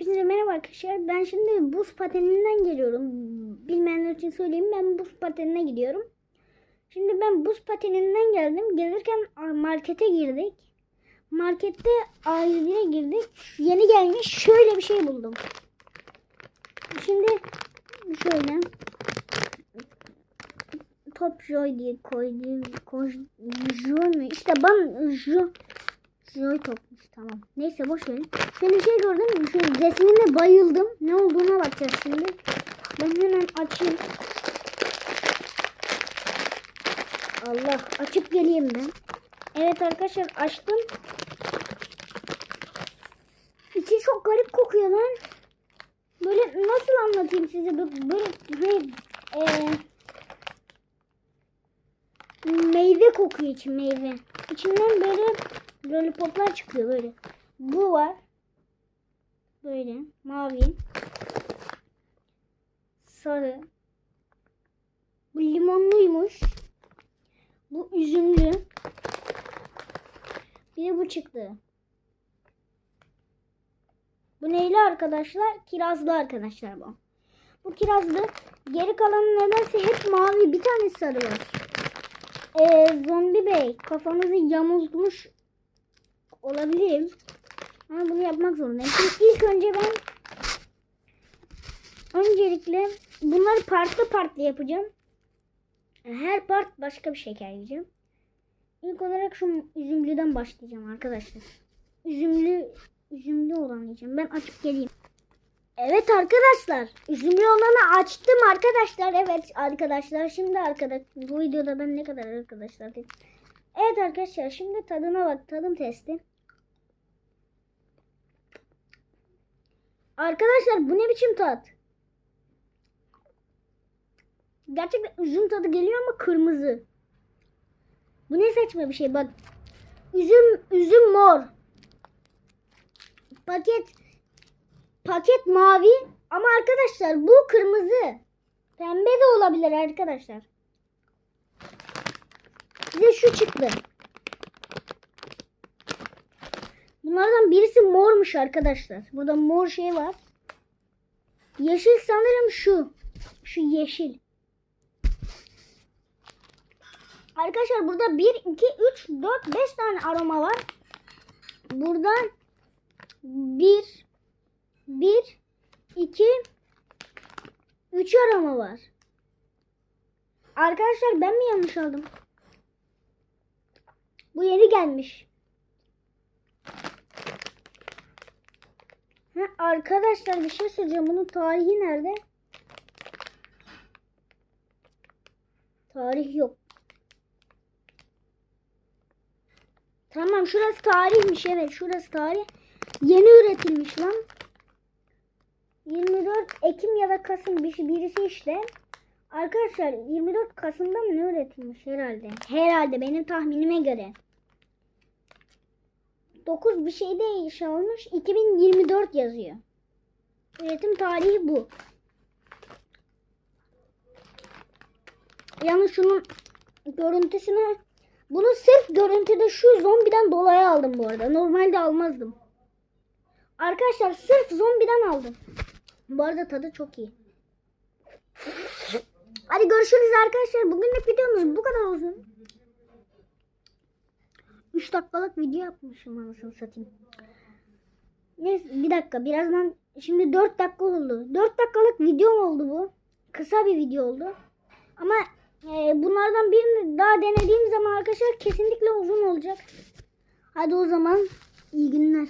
Hepinize merhaba arkadaşlar. Ben şimdi buz pateninden geliyorum. Bilmeyenler için söyleyeyim. Ben buz patenine gidiyorum. Şimdi ben buz pateninden geldim. Gelirken markete girdik. Markette A101'e girdik. Yeni gelmiş şöyle bir şey buldum. Şimdi şöyle Top Joy diye koydum. Koy? İşte ben Joy Joy topmuş tamam. Neyse boş verin. Şöyle bir şey gördüm. Şu resmine bayıldım. Ne olduğuna bakacağız şimdi. Ben hemen açayım. Allah açıp geleyim ben. Evet arkadaşlar açtım. İçi çok garip kokuyor lan. Böyle nasıl anlatayım size böyle, böyle eee, meyve kokuyor içi meyve. İçinden böyle lollipoplar çıkıyor böyle. Bu var. Böyle mavi. Sarı. Bu limonluymuş. Bu üzümlü. Bir de bu çıktı. Bu neyli arkadaşlar? Kirazlı arkadaşlar bu. Bu kirazlı. Geri kalanı nedense hep mavi. Bir tane sarı var. Ee, zombi bey kafanızı yamultmuş olabilirim. Ama bunu yapmak zorundayım. Şimdi ilk önce ben öncelikle bunları farklı farklı yapacağım. Her part başka bir şeker yiyeceğim. İlk olarak şu üzümlüden başlayacağım arkadaşlar. Üzümlü üzümlü olan yiyeceğim. Ben açıp geleyim. Evet arkadaşlar. Üzümlü olanı açtım arkadaşlar. Evet arkadaşlar. Şimdi arkadaş bu videoda ben ne kadar arkadaşlar dedim. Evet arkadaşlar şimdi tadına bak. Tadım testi. Arkadaşlar bu ne biçim tat? Gerçekten üzüm tadı geliyor ama kırmızı. Bu ne saçma bir şey bak. Üzüm üzüm mor. Paket paket mavi ama arkadaşlar bu kırmızı. Pembe de olabilir arkadaşlar. Size şu çıktı. Bunlardan birisi mormuş arkadaşlar. Burada mor şey var. Yeşil sanırım şu. Şu yeşil. Arkadaşlar burada 1, 2, 3, 4, 5 tane aroma var. Burada 1, 1, 2, 3 aroma var. Arkadaşlar ben mi yanlış aldım? Bu yeni gelmiş. Ha, arkadaşlar bir şey söyleyeceğim. Bunun tarihi nerede? Tarih yok. Tamam şurası tarihmiş evet şurası tarih. Yeni üretilmiş lan. 24 Ekim ya da Kasım bir- birisi işte. Arkadaşlar 24 Kasım'da mı ne üretilmiş herhalde? Herhalde benim tahminime göre. 9 bir şey de iş olmuş. 2024 yazıyor. Üretim tarihi bu. Yalnız şunun görüntüsünü bunu sırf görüntüde şu zombiden dolayı aldım bu arada. Normalde almazdım. Arkadaşlar sırf zombiden aldım. Bu arada tadı çok iyi. Hadi görüşürüz arkadaşlar. Bugünlük videomuz bu kadar olsun. 3 dakikalık video yapmışım anasını satayım. Neyse bir dakika birazdan şimdi 4 dakika oldu. 4 dakikalık videom oldu bu. Kısa bir video oldu. Ama e, bunlardan birini daha denediğim zaman arkadaşlar kesinlikle uzun olacak. Hadi o zaman iyi günler.